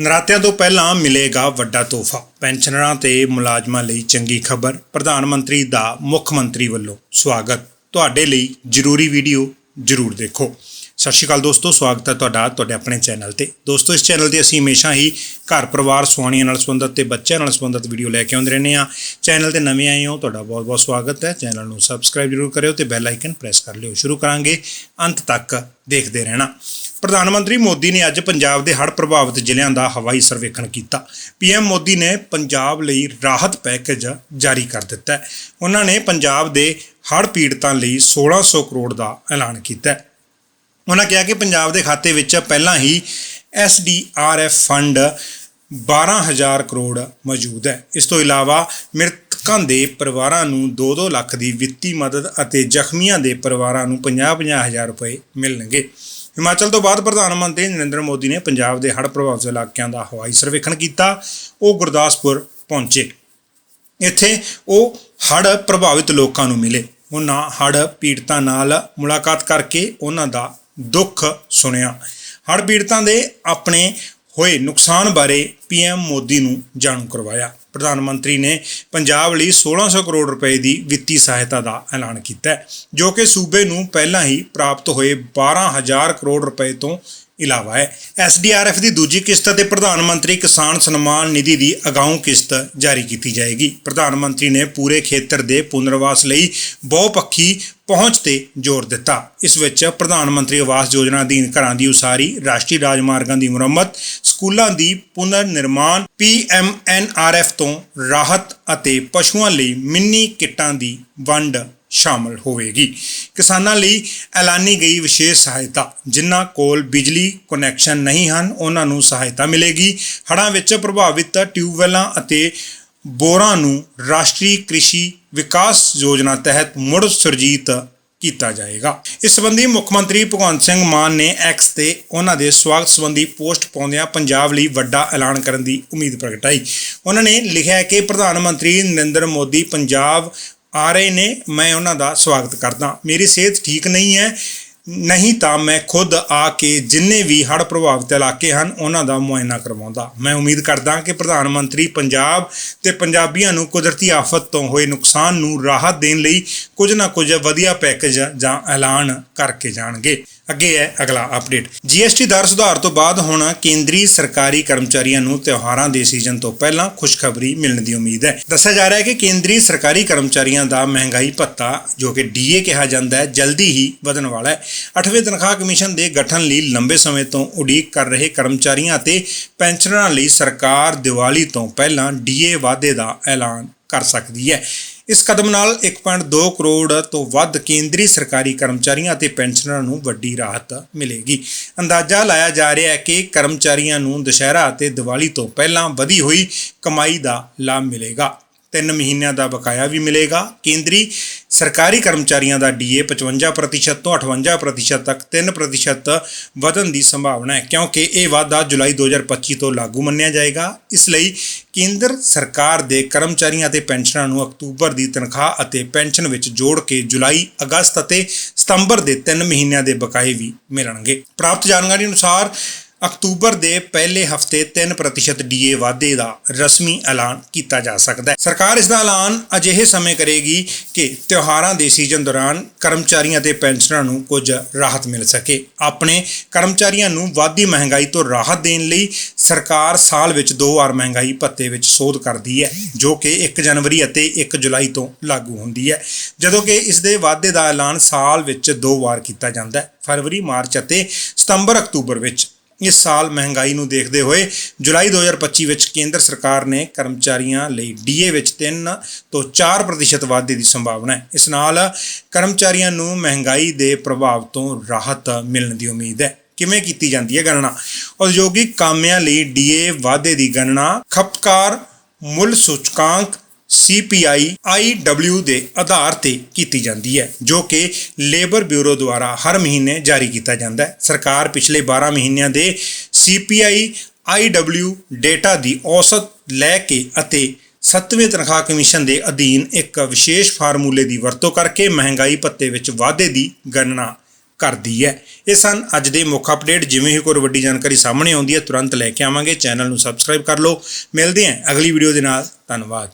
ਨਰਾਤਿਆਂ ਤੋਂ ਪਹਿਲਾਂ ਮਿਲੇਗਾ ਵੱਡਾ ਤੋਹਫਾ। ਪੈਨਸ਼ਨਰਾਂ ਤੇ ਮੁਲਾਜ਼ਮਾਂ ਲਈ ਚੰਗੀ ਖਬਰ, ਪ੍ਰਧਾਨ ਮੰਤਰੀ ਦਾ ਮੁੱਖ ਮੰਤਰੀ ਵੱਲੋਂ ਸਵਾਗਤ। ਤੁਹਾਡੇ ਲਈ ਜ਼ਰੂਰੀ ਵੀਡੀਓ ਜ਼ਰੂਰ ਦੇਖੋ। ਸਤਿ ਸ਼੍ਰੀ ਅਕਾਲ ਦੋਸਤੋ, ਸਵਾਗਤ ਹੈ ਤੁਹਾਡਾ ਤੁਹਾਡੇ ਆਪਣੇ ਚੈਨਲ ਤੇ। ਦੋਸਤੋ, ਇਸ ਚੈਨਲ ਤੇ ਅਸੀਂ ਹਮੇਸ਼ਾ ਹੀ ਘਰ ਪਰਿਵਾਰ ਸੁਆਣੀਆਂ ਨਾਲ ਸੰਬੰਧਿਤ ਤੇ ਬੱਚਿਆਂ ਨਾਲ ਸੰਬੰਧਿਤ ਵੀਡੀਓ ਲੈ ਕੇ ਆਉਂਦੇ ਰਹਿੰਦੇ ਆ ਚੈਨਲ ਤੇ ਨਵੇਂ ਆਏ ਹੋ, ਤੁਹਾਡਾ ਬਹੁਤ ਬਹੁਤ ਸਵਾਗਤ ਹੈ। ਚੈਨਲ ਨੂੰ ਸਬਸਕ੍ਰਾਈਬ ਜ਼ਰੂਰ ਕਰਿਓ ਤੇ ਬੈਲ ਆਈਕਨ ਪ੍ਰੈਸ ਕਰ ਲਿਓ। ਸ਼ੁਰੂ ਕਰਾਂਗੇ, ਅੰਤ ਤੱਕ ਦੇਖਦੇ ਰਹਿਣਾ। ਪ੍ਰਧਾਨ ਮੰਤਰੀ ਮੋਦੀ ਨੇ ਅੱਜ ਪੰਜਾਬ ਦੇ ਹੜ੍ਹ ਪ੍ਰਭਾਵਿਤ ਜ਼ਿਲ੍ਹਿਆਂ ਦਾ ਹਵਾਈ ਸਰਵੇਖਣ ਕੀਤਾ। ਪੀਐਮ ਮੋਦੀ ਨੇ ਪੰਜਾਬ ਲਈ ਰਾਹਤ ਪੈਕੇਜ ਜਾਰੀ ਕਰ ਦਿੱਤਾ ਹੈ। ਉਹਨਾਂ ਨੇ ਪੰਜਾਬ ਦੇ ਹੜ੍ਹ ਪੀੜਤਾਂ ਲਈ 1600 ਕਰੋੜ ਦਾ ਐਲਾਨ ਕੀਤਾ ਹੈ। ਉਹਨਾਂ ਕਿਹਾ ਕਿ ਪੰਜਾਬ ਦੇ ਖਾਤੇ ਵਿੱਚ ਪਹਿਲਾਂ ਹੀ ਐਸਡੀਆਰਐਫ ਫੰਡ 12000 ਕਰੋੜ ਮੌਜੂਦ ਹੈ। ਇਸ ਤੋਂ ਇਲਾਵਾ ਮ੍ਰਿਤਕਾਂ ਦੇ ਪਰਿਵਾਰਾਂ ਨੂੰ 2-2 ਲੱਖ ਦੀ ਵਿੱਤੀ ਮਦਦ ਅਤੇ ਜ਼ਖਮੀਆਂ ਦੇ ਪਰਿਵਾਰਾਂ ਨੂੰ 50-50 ਹਜ਼ਾਰ ਰੁਪਏ ਮਿਲਣਗੇ। ਹਿਮਾਚਲ ਤੋਂ ਬਾਅਦ ਪ੍ਰਧਾਨ ਮੰਤਰੀ ਨਰਿੰਦਰ ਮੋਦੀ ਨੇ ਪੰਜਾਬ ਦੇ ਹੜ੍ਹ ਪ੍ਰਭਾਵਿਤ ਇਲਾਕਿਆਂ ਦਾ ਹਵਾਈ ਸਰਵੇਖਣ ਕੀਤਾ। ਉਹ ਗੁਰਦਾਸਪੁਰ ਪਹੁੰਚੇ। ਇੱਥੇ ਉਹ ਹੜ੍ਹ ਪ੍ਰਭਾਵਿਤ ਲੋਕਾਂ ਨੂੰ ਮਿਲੇ। ਉਹਨਾਂ ਹੜ੍ਹ ਪੀੜਤਾਂ ਨਾਲ ਮੁਲਾਕਾਤ ਕਰਕੇ ਉਹਨਾਂ ਦਾ ਦੁੱਖ ਸੁਣਿਆ। ਹੜ੍ਹ ਪੀੜਤਾਂ ਦੇ ਆਪਣੇ ਹੋਏ ਨੁਕਸਾਨ ਬਾਰੇ ਪੀਐਮ ਮੋਦੀ ਨੂੰ ਜਾਣੂ ਕਰਵਾਇਆ। ਪ੍ਰਧਾਨ ਮੰਤਰੀ ਨੇ ਪੰਜਾਬ ਲਈ 1600 ਕਰੋੜ ਰੁਪਏ ਦੀ ਵਿੱਤੀ ਸਹਾਇਤਾ ਦਾ ਐਲਾਨ ਕੀਤਾ ਜੋ ਕਿ ਸੂਬੇ ਨੂੰ ਪਹਿਲਾਂ ਹੀ ਪ੍ਰਾਪਤ ਹੋਏ 12000 ਕਰੋੜ ਰੁਪਏ ਤੋਂ ਇਲਾਵਾ ਹੈ। ਐਸਡੀਆਰਐਫ ਦੀ ਦੂਜੀ ਕਿਸ਼ਤ ਅਤੇ ਪ੍ਰਧਾਨ ਮੰਤਰੀ ਕਿਸਾਨ ਸਨਮਾਨ ਨਿਧੀ ਦੀ ਅਗਾਊਂ ਕਿਸ਼ਤ ਜਾਰੀ ਕੀਤੀ ਜਾਏਗੀ। ਪ੍ਰਧਾਨ ਮੰਤਰੀ ਨੇ ਪੂਰੇ ਖੇਤਰ ਦੇ ਪੁਨਰਵਾਸ ਲਈ ਬਹੁਪੱਖੀ ਪਹੁੰਚ ਤੇ ਜ਼ੋਰ ਦਿੱਤਾ। ਇਸ ਵਿੱਚ ਪ੍ਰਧਾਨ ਮੰਤਰੀ ਆਵਾਸ ਯੋਜਨਾ ਅਧੀਨ ਘਰਾਂ ਦੀ ਉਸਾਰੀ, ਰਾਸ਼ਟਰੀ ਰਾਜਮਾਰਗਾਂ ਦੀ ਮੁਰੰਮਤ, ਸਕੂਲਾਂ ਦੀ ਪੁਨਰ ਨਿਰਮਾਣ ਪੀਐਮਐਨਆਰਐਫ ਤੋਂ ਰਾਹਤ ਅਤੇ ਪਸ਼ੂਆਂ ਲਈ ਮਿੰਨੀ ਕਿੱਟਾਂ ਦੀ ਵੰਡ ਸ਼ਾਮਲ ਹੋਵੇਗੀ। ਕਿਸਾਨਾਂ ਲਈ ਐਲਾਨੀ ਗਈ ਵਿਸ਼ੇਸ਼ ਸਹਾਇਤਾ, ਜਿਨ੍ਹਾਂ ਕੋਲ ਬਿਜਲੀ ਕਨੈਕਸ਼ਨ ਨਹੀਂ ਹਨ, ਉਹਨਾਂ ਨੂੰ ਸਹਾਇਤਾ ਮਿਲੇਗੀ। ਹੜ੍ਹਾਂ ਵਿੱਚ ਪ੍ਰਭਾਵਿਤ ਟਿਊਬਵੈੱਲਾਂ ਅਤੇ ਬੋਰਾਂ ਨੂੰ ਰਾਸ਼ਟਰੀ ਕ੍ਰਿਸ਼ੀ ਵਿਕਾਸ ਯੋਜਨਾ ਤਹਿਤ ਮੁੜ ਸੁਰਜੀਤ ਕੀਤਾ ਜਾਏਗਾ। ਇਸ ਸੰਬੰਧੀ ਮੁੱਖ ਮੰਤਰੀ ਭਗਵੰਤ ਸਿੰਘ ਮਾਨ ਨੇ ਐਕਸ ਤੇ ਉਹਨਾਂ ਦੇ ਸਵਾਗਤ ਸੰਬੰਧੀ ਪੋਸਟ ਪਾਉਂਦਿਆਂ ਪੰਜਾਬ ਲਈ ਵੱਡਾ ਐਲਾਨ ਕਰਨ ਦੀ ਉਮੀਦ ਪ੍ਰਗਟਾਈ। ਉਹਨਾਂ ਨੇ ਲਿਖਿਆ ਕਿ ਪ੍ਰਧਾਨ ਮੰਤਰੀ ਨਰਿੰਦਰ ਮੋਦੀ ਪੰਜਾਬ ਆ ਰਹੇ ਨੇ, ਮੈਂ ਉਹਨਾਂ ਦਾ ਸਵਾਗਤ ਕਰਦਾ। ਮੇਰੀ ਸਿਹਤ ਠੀਕ ਨਹੀਂ ਹੈ ਨਹੀਂ ਤਾਂ ਮੈਂ ਖੁਦ ਆ ਕੇ ਜਿੰਨੇ ਵੀ ਹੜ੍ਹ ਪ੍ਰਭਾਵਿਤ ਇਲਾਕੇ ਹਨ, ਉਹਨਾਂ ਦਾ ਮੁਆਇਨਾ ਕਰਵਾਉਂਦਾ। ਮੈਂ ਉਮੀਦ ਕਰਦਾ ਕਿ ਪ੍ਰਧਾਨ ਮੰਤਰੀ ਪੰਜਾਬ ਤੇ ਪੰਜਾਬੀਆਂ ਨੂੰ ਕੁਦਰਤੀ ਆਫਤ ਤੋਂ ਹੋਏ ਨੁਕਸਾਨ ਨੂੰ ਰਾਹਤ ਦੇਣ ਲਈ ਕੁਝ ਨਾ ਕੁਝ ਵਧੀਆ ਪੈਕੇਜ ਜਾਂ ਐਲਾਨ ਕਰਕੇ ਜਾਣਗੇ। ਅੱਗੇ ਹੈ ਅਗਲਾ ਅਪਡੇਟ। ਜੀਐਸਟੀ ਦਰ ਸੁਧਾਰ ਤੋਂ ਬਾਅਦ ਹੁਣ ਕੇਂਦਰੀ ਸਰਕਾਰੀ ਕਰਮਚਾਰੀਆਂ ਨੂੰ ਤਿਉਹਾਰਾਂ ਦੇ ਸੀਜ਼ਨ ਤੋਂ ਪਹਿਲਾਂ ਖੁਸ਼ਖਬਰੀ ਮਿਲਣ ਦੀ ਉਮੀਦ ਹੈ। ਦੱਸਿਆ ਜਾ ਰਿਹਾ ਹੈ ਕਿ ਕੇਂਦਰੀ ਸਰਕਾਰੀ ਕਰਮਚਾਰੀਆਂ ਦਾ ਮਹਿੰਗਾਈ ਭੱਤਾ, ਜੋ ਕਿ ਡੀਏ ਕਿਹਾ ਜਾਂਦਾ ਹੈ, ਜਲਦੀ ਹੀ ਵਧਣ ਵਾਲਾ ਹੈ। 8ਵੇਂ ਤਨਖਾਹ ਕਮਿਸ਼ਨ ਦੇ ਗਠਨ ਲਈ ਲੰਬੇ ਸਮੇਂ ਤੋਂ ਉਡੀਕ ਕਰ ਰਹੇ ਕਰਮਚਾਰੀਆਂ ਅਤੇ ਪੈਨਸ਼ਨਰਾਂ ਲਈ ਸਰਕਾਰ ਦੀਵਾਲੀ ਤੋਂ ਪਹਿਲਾਂ ਡੀਏ ਵਾਧੇ ਦਾ ਐਲਾਨ ਕਰ ਸਕਦੀ ਹੈ। ਇਸ ਕਦਮ ਨਾਲ 1.2 ਕਰੋੜ ਤੋਂ ਵੱਧ ਕੇਂਦਰੀ ਸਰਕਾਰੀ ਕਰਮਚਾਰੀਆਂ ਅਤੇ ਪੈਨਸ਼ਨਰਾਂ ਨੂੰ ਵੱਡੀ ਰਾਹਤ ਮਿਲੇਗੀ। ਅੰਦਾਜ਼ਾ ਲਾਇਆ ਜਾ ਰਿਹਾ ਹੈ ਕਿ ਕਰਮਚਾਰੀਆਂ ਨੂੰ ਦੁਸ਼ਹਿਰਾ ਅਤੇ ਦੀਵਾਲੀ ਤੋਂ ਪਹਿਲਾਂ ਵਧੀ ਹੋਈ ਕਮਾਈ ਦਾ ਲਾਭ ਮਿਲੇਗਾ। 3 ਮਹੀਨਿਆਂ ਦਾ ਬਕਾਇਆ ਵੀ ਮਿਲੇਗਾ। ਕੇਂਦਰੀ ਸਰਕਾਰੀ ਕਰਮਚਾਰੀਆਂ ਦਾ ਡੀਏ 55% ਤੋਂ 58% ਤੱਕ 3% ਵਧਣ ਦੀ ਸੰਭਾਵਨਾ ਹੈ, ਕਿਉਂਕਿ ਇਹ ਵਾਧਾ ਜੁਲਾਈ 2025 ਤੋਂ ਲਾਗੂ ਮੰਨਿਆ ਜਾਏਗਾ। ਇਸ ਲਈ ਕੇਂਦਰ ਸਰਕਾਰ ਦੇ ਕਰਮਚਾਰੀਆਂ ਅਤੇ ਪੈਨਸ਼ਨਰਾਂ ਨੂੰ ਅਕਤੂਬਰ ਦੀ ਤਨਖਾਹ ਅਤੇ ਪੈਨਸ਼ਨ ਵਿੱਚ ਜੋੜ ਕੇ ਜੁਲਾਈ, ਅਗਸਤ ਅਤੇ ਸਤੰਬਰ ਦੇ 3 ਮਹੀਨਿਆਂ ਦੇ ਬਕਾਏ ਵੀ ਮਿਲਣਗੇ। ਪ੍ਰਾਪਤ ਜਾਣਕਾਰੀ ਅਨੁਸਾਰ ਅਕਤੂਬਰ ਦੇ ਪਹਿਲੇ ਹਫ਼ਤੇ 3% ਡੀਏ ਵਾਧੇ ਦਾ ਰਸਮੀ ਐਲਾਨ ਕੀਤਾ ਜਾ ਸਕਦਾ ਹੈ। ਸਰਕਾਰ ਇਸ ਦਾ ਐਲਾਨ ਅਜਿਹੇ ਸਮੇਂ ਕਰੇਗੀ ਕਿ ਤਿਉਹਾਰਾਂ ਦੇ ਸੀਜ਼ਨ ਦੌਰਾਨ ਕਰਮਚਾਰੀਆਂ ਤੇ ਪੈਨਸ਼ਨਰਾਂ ਨੂੰ ਕੁਝ ਰਾਹਤ ਮਿਲ ਸਕੇ। ਆਪਣੇ ਕਰਮਚਾਰੀਆਂ ਨੂੰ ਵਾਧੀ ਮਹਿੰਗਾਈ ਤੋਂ ਰਾਹਤ ਦੇਣ ਲਈ ਸਰਕਾਰ ਸਾਲ ਵਿੱਚ ਦੋ ਵਾਰ ਮਹਿੰਗਾਈ ਭੱਤੇ ਵਿੱਚ ਸੋਧ ਕਰਦੀ ਹੈ, ਜੋ ਕਿ 1 ਜਨਵਰੀ ਅਤੇ 1 ਜੁਲਾਈ ਤੋਂ ਲਾਗੂ ਹੁੰਦੀ ਹੈ। ਜਦੋਂ ਕਿ ਇਸ ਦੇ ਵਾਧੇ ਦਾ ਐਲਾਨ ਸਾਲ ਵਿੱਚ ਦੋ ਵਾਰ ਕੀਤਾ ਜਾਂਦਾ ਹੈ, ਫਰਵਰੀ, ਮਾਰਚ ਅਤੇ ਸਤੰਬਰ, ਅਕਤੂਬਰ ਵਿੱਚ ਇਸ ਸਾਲ ਮਹਿੰਗਾਈ ਨੂੰ ਦੇਖਦੇ ਹੋਏ ਜੁਲਾਈ 2025 ਵਿੱਚ ਕੇਂਦਰ ਸਰਕਾਰ ਨੇ ਕਰਮਚਾਰੀਆਂ ਲਈ ਡੀਏ ਵਿੱਚ 3 ਤੋਂ 4% ਵਾਧੇ ਦੀ ਸੰਭਾਵਨਾ ਹੈ। ਇਸ ਨਾਲ ਕਰਮਚਾਰੀਆਂ ਨੂੰ ਮਹਿੰਗਾਈ ਦੇ ਪ੍ਰਭਾਵ ਤੋਂ ਰਾਹਤ ਮਿਲਣ ਦੀ ਉਮੀਦ ਹੈ। ਕਿਵੇਂ ਕੀਤੀ ਜਾਂਦੀ ਹੈ ਗਣਨਾ? ਉਦਯੋਗਿਕ ਕਾਮਿਆਂ ਲਈ ਡੀਏ ਵਾਧੇ ਦੀ ਗਣਨਾ ਖਪਤਕਾਰ ਮੁੱਲ ਸੂਚਕਾਂਕ CPI IW ਦੇ ਆਧਾਰ ਤੇ ਕੀਤੀ ਜਾਂਦੀ ਹੈ, ਜੋ ਕਿ ਲੇਬਰ ਬਿਊਰੋ ਦੁਆਰਾ ਹਰ ਮਹੀਨੇ ਜਾਰੀ ਕੀਤਾ ਜਾਂਦਾ ਹੈ। ਸਰਕਾਰ ਪਿਛਲੇ 12 ਮਹੀਨਿਆਂ ਦੇ CPI IW ਡੇਟਾ ਦੀ ਔਸਤ ਲੈ ਕੇ ਅਤੇ ਸੱਤਵੇਂ ਤਨਖਾਹ ਕਮਿਸ਼ਨ ਦੇ ਅਧੀਨ ਇੱਕ ਵਿਸ਼ੇਸ਼ ਫਾਰਮੂਲੇ ਦੀ ਵਰਤੋਂ ਕਰਕੇ ਮਹਿੰਗਾਈ ਭੱਤੇ ਵਿੱਚ ਵਾਧੇ ਦੀ ਗਣਨਾ ਕਰਦੀ ਹੈ। ਇਹ ਸਨ ਅੱਜ ਦੇ ਮੁੱਖ ਅਪਡੇਟ। ਜਿਵੇਂ ਹੀ ਕੋਈ ਵੱਡੀ ਜਾਣਕਾਰੀ ਸਾਹਮਣੇ ਆਉਂਦੀ ਹੈ, ਤੁਰੰਤ ਲੈ ਕੇ ਆਵਾਂਗੇ। ਚੈਨਲ ਨੂੰ ਸਬਸਕ੍ਰਾਈਬ ਕਰ ਲਓ। ਮਿਲਦੇ ਹਾਂ ਅਗਲੀ ਵੀਡੀਓ ਦੇ ਨਾਲ। ਧੰਨਵਾਦ।